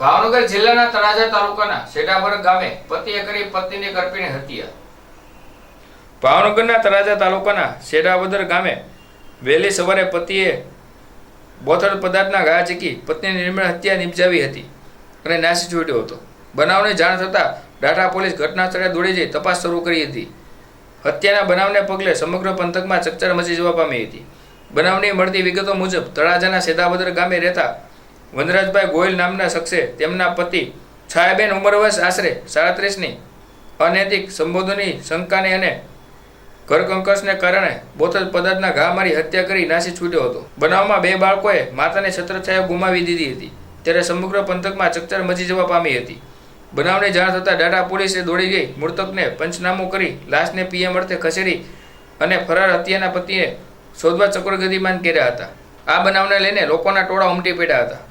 ભાવનગર જિલ્લાના તળાજા તાલુકાના શેડાબર ગામે પતિએ કરી પત્નીને કરપીને હત્યા ભાવનગરના તળાજા તાલુકાના શેડાવદર ગામે વહેલી સવારે પતિએ બોથડ પદાર્થના ઘા ચીકી પત્નીની નિર્મળ હત્યા નિપજાવી હતી અને નાસી છૂટ્યો હતો. બનાવની જાણ થતાં ડાટા પોલીસ ઘટના સ્થળે દોડી જઈ તપાસ શરૂ કરી હતી. હત્યાના બનાવને પગલે સમગ્ર પંથકમાં ચકચાર મચી જવા પામી હતી. બનાવની મળતી વિગતો મુજબ તળાજાના સેદાવદર ગામે રહેતા વનરાજભાઈ ગોયલ નામના શખ્સે તેમના પતિ છાયાબેન ઉંમર વર્ષ આશરે સાડત્રીસની અનૈતિક સંબોધોની શંકાને અને ઘરકંકસને કારણે બોથલ પદાર્થના ઘા મારી હત્યા કરી નાસી છૂટ્યો હતો. બનાવમાં બે બાળકોએ માતાને છત્રછાયા ગુમાવી દીધી હતી. ત્યારે સમગ્ર પંથકમાં ચકચાર મચી જવા પામી હતી. બનાવની જાણ થતાં ડાટા પોલીસે દોડી ગઈ. મૃતકને પંચનામું કરી લાશને પીએમ અર્થે ખસેડી અને ફરાર હત્યાના પતિએ શોધવા ચક્રગતિમાન કર્યા હતા. આ બનાવને લઈને લોકોના ટોળા ઉમટી પડ્યા હતા.